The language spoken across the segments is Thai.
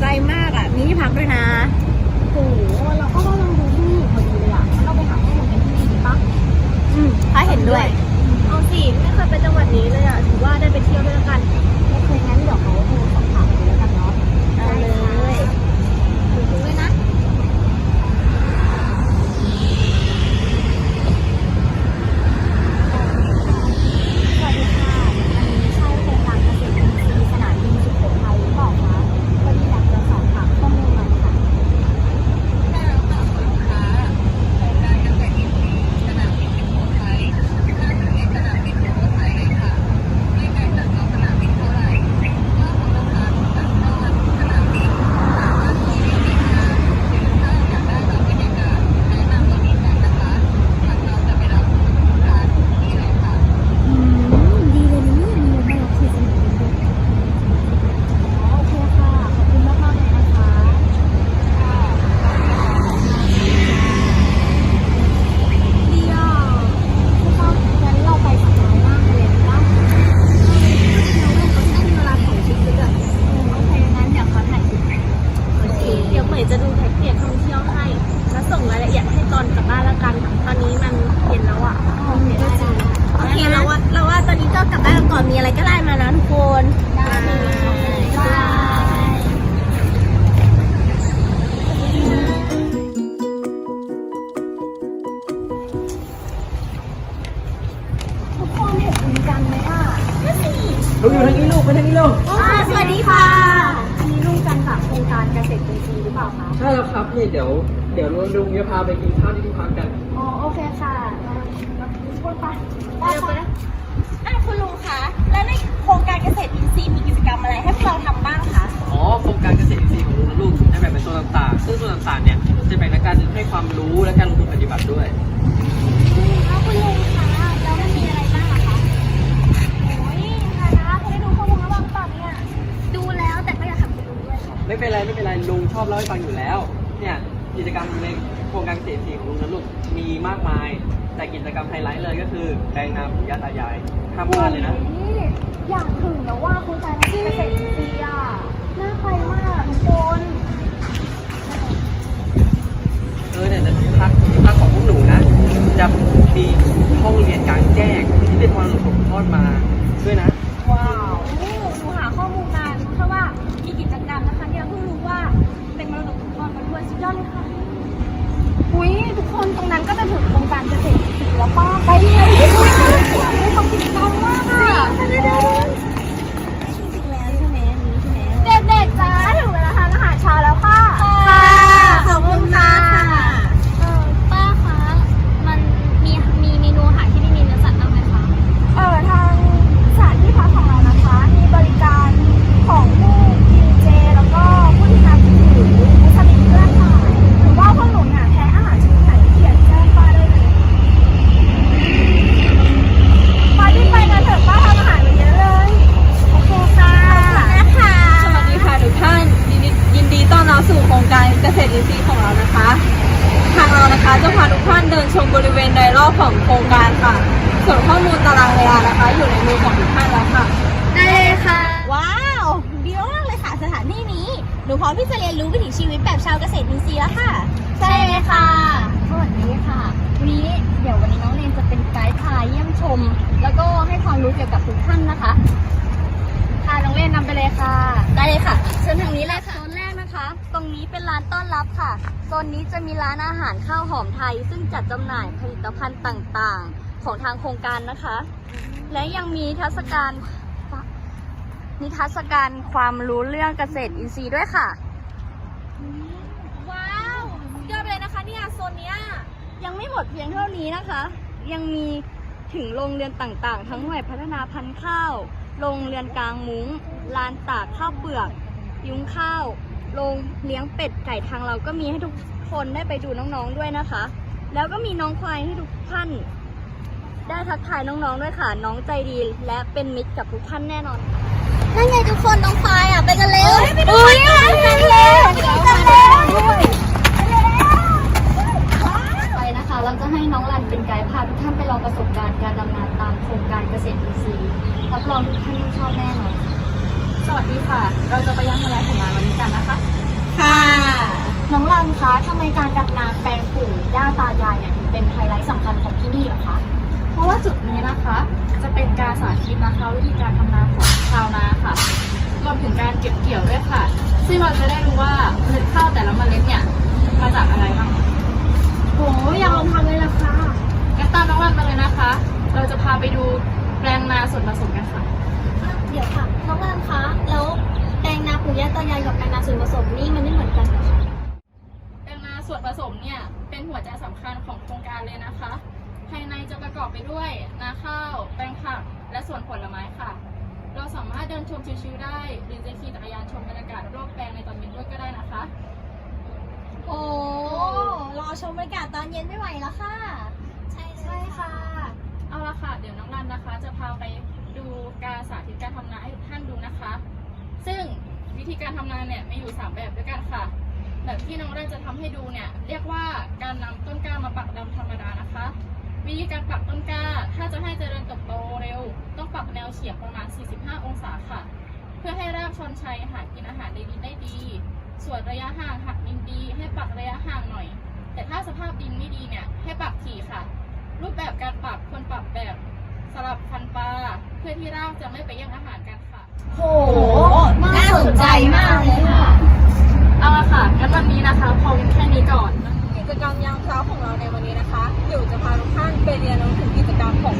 ใจมากอะ มีที่พักด้วยนะโอ้โหเราก็ว่าเรดูที่นี่พอดีเลยอ่ล้นเราไปหาข้อมูลกันที่นี่ดีปะอืมถ้าเห็นด้วย เอาสิไม่เคยไปจังหวัดนี้เลยอะ ถือว่าได้ไปเที่ยวด้วยกัน โอเคงั้นเดี๋ยวเขาโทรสอบถามเลยแล้วกันนะ ตอนกลับบ้านแล้วกันตอนนี้มันเย็นแล้วอะโอเคได้ได้โอเคเราว่าเราว่าตอนนี้ก็กลับบ้านกันก่อนมีอะไรก็ไลน์มานะทุกคนได้บายทุกคนเห็นคุณกันไหมอะลูกอยู่ทางนี้ลูกไปทางนี้ลูกอ่าสวัสดีค่ะ อันนี้ลุงกันจากโครงการเกษตรอินทรีย์หรือเปล่าคะ ใช่แล้วครับนี่เดี๋ยวเดี๋ยวลุงจะพาไปกินข้าวที่ที่พักกัน อ๋อโอเคค่ะเราเราทุกคนไปไปเรียวไปอะคุณลุงคะ แล้วในโครงการเกษตรอินทรีย์มีกิจกรรมอะไรให้พวกเราทำบ้าง โครงการเกษตรอินทรีย์ของลุงนะลูกมีมากมาย แต่กิจกรรมไฮไลท์เลยก็คือแปลงนาปู่ย่าตายายห้ามพลาดเลยนะนี่อยากถึงแล้วว่าโครงการเกษตรอินทรีย์อะน่าไปมากทุกคนเออเนี่ยแต่ที่พักที่พักของพวกหนูนะ จะมีห้องเรียนกลางแจ้งที่เป็นมรดกตกทอดมาด้วยนะ ว้าวหนูหาข้อมูลมารู้แค่ว่ามีกิจกรรมนะคะเนี่ยเพิ่งรู้ว่า เป็นมรดกตกทอดมาด้วยสุดยอดเลยค่ะอุ้ยทุกคนตรงนั้นก็จะถึงโครงการเกษตรอินทรีย์แล้วป้าไปเลยไปเลยไปทำกิจกรรมมากอะ อยู่ในมือของทุกท่านแล้วค่ะ ได้เลยค่ะ ว้าวดีมากเลยค่ะสถานที่นี้ หนูพร้อมที่จะเรียนรู้วิถีชีวิตแบบชาวเกษตรอินทรีย์แล้วค่ะ ใช่เลยค่ะสวัสดีค่ะวันนี้เดี๋ยววันนี้น้องเรนจะเป็นไกด์พาเยี่ยมชม แล้วก็ให้ความรู้เกี่ยวกับทุกท่านนะคะค่ะน้องเรนนำไปเลยค่ะ ได้เลยค่ะ เชิญทางนี้เลยค่ะโซนแรกนะคะ ตรงนี้เป็นร้านต้อนรับค่ะ โซนนี้จะมีร้านอาหารข้าวหอมไทย ซึ่งจัดจำหน่ายผลิตภัณฑ์ต่างๆ ของทางโครงการนะคะ และยังมีนิทรรศการนิทรรศการความรู้เรื่องเกษตรอินทรีย์ด้วยค่ะ ว้าวสุดยอดไปเลยนะคะเนี่ยโซนเนี้ยยังไม่หมดเพียงเท่านี้นะคะ ยังมีถึงโรงเรือนต่างๆ ทั้งหน่วยพัฒนาพันธุ์ข้าว โรงเรือนกลางมุ้ง ลานตากข้าวเปลือก ยุ้งข้าว โรงเลี้ยงเป็ดไก่ทางเราก็มีให้ทุกคนได้ไปดูน้องๆด้วยนะคะ แล้วก็มีน้องควายให้ทุกท่าน ได้ทักทายน้องๆด้วยค่ะ น้องใจดีและเป็นมิตรกับทุกท่านแน่นอนนั่นไงทุกคนน้องควายอะไปกันเร็วไปดูอุ๊ยกันไปไปเร็เร็ววไปดูกันเร็วไปนะคะเราจะให้น้องรันเป็นไกด์พาทุกท่านไปลองประสบการณ์การดำน้ำตามโครงการเกษตรอินทรีย์รับรองทุกท่านชอบแน่นอนสวัสดีค่ะ เราจะไปยังทะเลของงานวันนี้กันนะคะ ค่ะน้องรันคะทำไมการดำน้ำแปลงปู่ย่าตายายเนี่ยถึงเป็นไฮไลท์สำคัญของที่นี่เหรอคะเพ ราะว่าจุดนี้นะคะ จะเป็นการสาธิตนะคะวิธีการทำนาของชาวนาค่ะ รวมถึงการเก็บเกี่ยวด้วยค่ะ ซึ่งเราจะได้รู้ว่าเมล็ดข้าวแต่ละเมล็ดเนี่ยมาจากอะไรบ้างโหอยากลองทำเลยล่ะค่ะงั้นตามน้องรันมาเลยนะคะ เราจะพาไปดูแปลงนาส่วนผสมกันค่ะ เดี๋ยวค่ะน้องรันคะแล้วแปลงนาปู่ย่าตายายกับแปลงนาส่วนผสมนี่มันไม่เหมือนกันเหรอคะแปลงนาส่วนผสมเนี่ยเป็นหัวใจสำคัญของโครงการเลยนะคะ ภายในจะประกอบไปด้วยนาข้าว แปลงผัก และสวนผลไม้ค่ะ เราสามารถเดินชมชิวๆได้ หรือจะขี่จักรยานชมบรรยากาศรอบแปลงในตอนเย็นด้วยก็ได้นะคะ โอ้ รอชมบรรยากาศตอนเย็นไม่ไหวแล้วค่ะ ใช่ใช่ค่ะ เอาละค่ะ เดี๋ยวน้องรันนะคะ จะพาไปดูการสาธิตการทำนาให้ทุกท่านดูนะคะ ซึ่งวิธีการทำนาเนี่ยมีอยู่สามแบบด้วยกันค่ะ แบบที่น้องรันจะทำให้ดูเนี่ย เรียกว่าการนำต้นกล้ามาปักดำธรรมดานะคะ วิธีการปักต้นกล้า ถ้าจะให้เจริญเติบโตเร็ว ต้องปักแนวเฉียงประมาณ 45 องศาค่ะ เพื่อให้รากชนชัยหากินอาหารในดินได้ดี ส่วนระยะห่างหักดินดี ให้ปักระยะห่างหน่อย แต่แต่ถ้าสภาพดินไม่ดีเนี่ย ให้ปรับถี่ค่ะ รูปแบบการปรับควรปรับแบบสลับฟันปลา เพื่อที่รากจะไม่ไปแย่งอาหารกันค่ะ โห น่าสนใจมากเลยค่ะ เอาละค่ะ งั้นวันนี้นะคะ พอเพียงแค่นี้ก่อนกิ จกรรมยามเช้าของเราในวันนี้นะคะ เดี๋ยวจะพาทุกท่านไปเรียนรู้ถึงกิจกรรมของชุมชนลง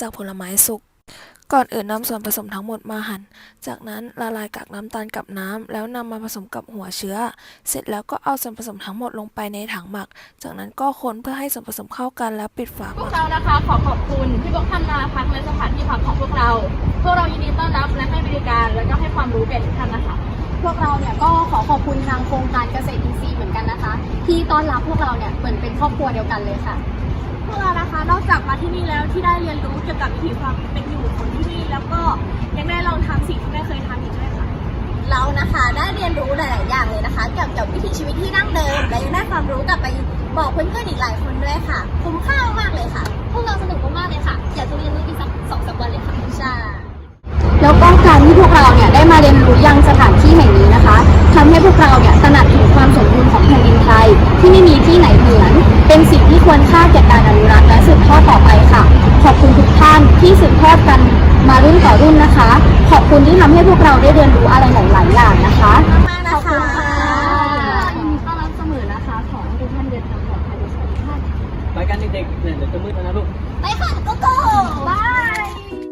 จากผลไม้สุก ก่อนอื่นนำส่วนผสมทั้งหมดมาหั่น จากนั้นละลายกากน้ำตาลกับน้ำ แล้วนำมาผสมกับหัวเชื้อ เสร็จแล้วก็เอาส่วนผสมทั้งหมดลงไปในถังหมัก จากนั้นก็คนเพื่อให้ส่วนผสมเข้ากันแล้วปิดฝาพวกเรานะคะขอขอบคุณที่พวกท่านมาพักในสถานที่พักของพวกเรา พวกเรายินดีต้อนรับและให้บริการและก็ให้ความรู้แก่ทุกท่านนะคะพวกเราเนี่ยก็ขอขอบคุณทางโครงการเกษตรอินทรีย์เหมือนกันนะคะ ที่ต้อนรับพวกเราเนี่ยเหมือนเป็นครอบครัวเดียวกันเลยค่ะ วกเรานะคะ นอกจากมาที่นี่แล้วที่ได้เรียนรู้เกี่ยวกับวิถีความเป็นอยู่ของที่นี่ แล้วก็ยังได้ลองทำสิ่งที่ไม่เคยทำอีกด้วยค่ะ เรานะคะได้เรียนรู้หลาย ๆ อย่างเลยนะคะ เกี่ยวกับวิถีชีวิตที่ดั้งเดิม และยังได้ความรู้กลับไปบอกเพื่อน ๆ อีกหลายคนด้วยค่ะ คุ้มค่ามากๆเลยค่ะ พวกเราสนุกมากๆเลยค่ะ อยากจะเรียนรู้อีกสักสองสามวันเลยค่ะใช่แล้วก็การที่พวกเราเนี่ยได้มาเรียนรู้ยังสถานที่แห่งนี้นะคะทำให้พวกเราเนี่ยตระหนักถึงความสมบูรณ์ของแผ่นดินไทยที่ไม่มีที่ไหนเหมือน เป็นสิ่งที่ควรค่าแก่การอนุรักษ์และสืบทอดต่อไปค่ะ ขอบคุณทุกท่านที่สืบทอดกันมารุ่นต่อรุ่นนะคะ ขอบคุณที่ทำให้พวกเราได้เรียนรู้อะไรหลายๆอย่างนะคะขอบคุณค่ะยินดีต้อนรับเสมอนะคะ ขอให้ทุกท่านเดินทางปลอดภัยโดยสวัสดิภาพไปกันเด็กๆเนี่ยเดี๋ยวจะมืดแล้วนะลูก ไปค่ะโกโก้บาย